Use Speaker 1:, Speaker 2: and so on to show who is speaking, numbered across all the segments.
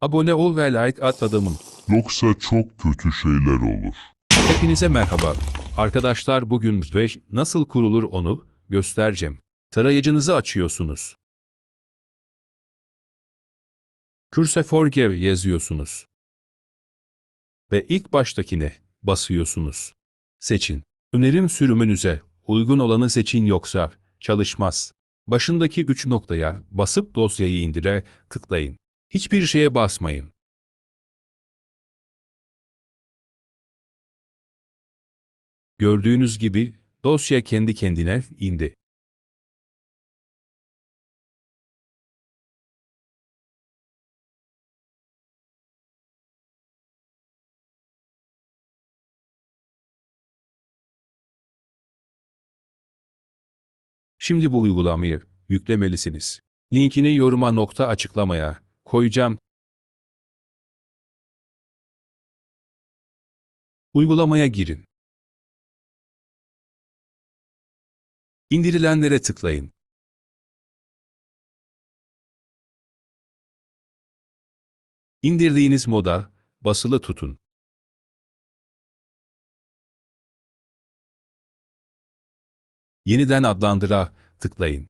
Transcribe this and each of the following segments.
Speaker 1: Abone ol ve like at adamım.
Speaker 2: Yoksa çok kötü şeyler olur.
Speaker 1: Hepinize merhaba. Arkadaşlar bugün Thresh nasıl kurulur onu göstereceğim. Tarayıcınızı açıyorsunuz. Curse Forgive yazıyorsunuz. Ve ilk baştakine basıyorsunuz. Seçin. Önerim sürümünüze uygun olanı seçin yoksa çalışmaz. Başındaki üç noktaya basıp dosyayı indire tıklayın. Hiçbir şeye basmayın. Gördüğünüz gibi dosya kendi kendine indi. Şimdi bu uygulamayı yüklemelisiniz. Linkini yoruma nokta açıklamaya koyacağım. Uygulamaya girin. İndirilenlere tıklayın. İndirdiğiniz moda basılı tutun. Yeniden adlandıra tıklayın.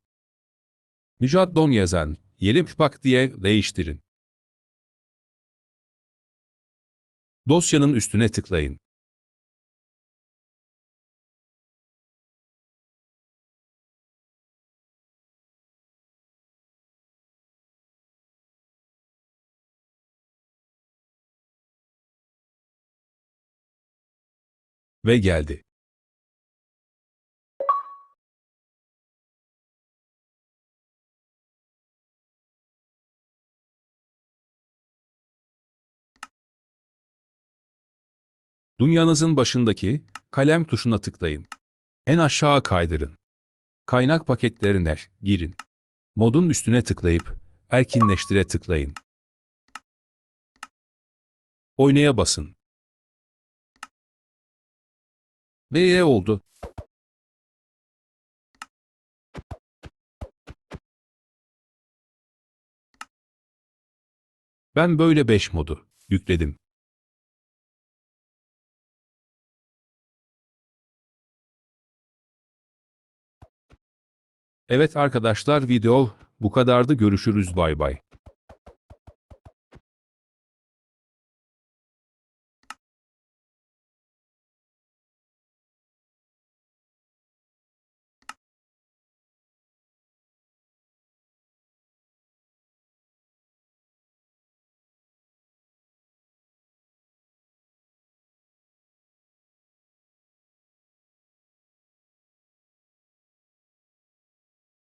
Speaker 1: Müjdat Don yazan yeri pak diye değiştirin. Dosyanın üstüne tıklayın. Ve geldi. Dünyanızın başındaki kalem tuşuna tıklayın. En aşağı kaydırın. Kaynak paketlerine girin. Modun üstüne tıklayıp erkinleştire tıklayın. Oynaya basın. Ve ye oldu. Ben böyle 5 modu yükledim. Evet arkadaşlar video bu kadardı görüşürüz bay bay.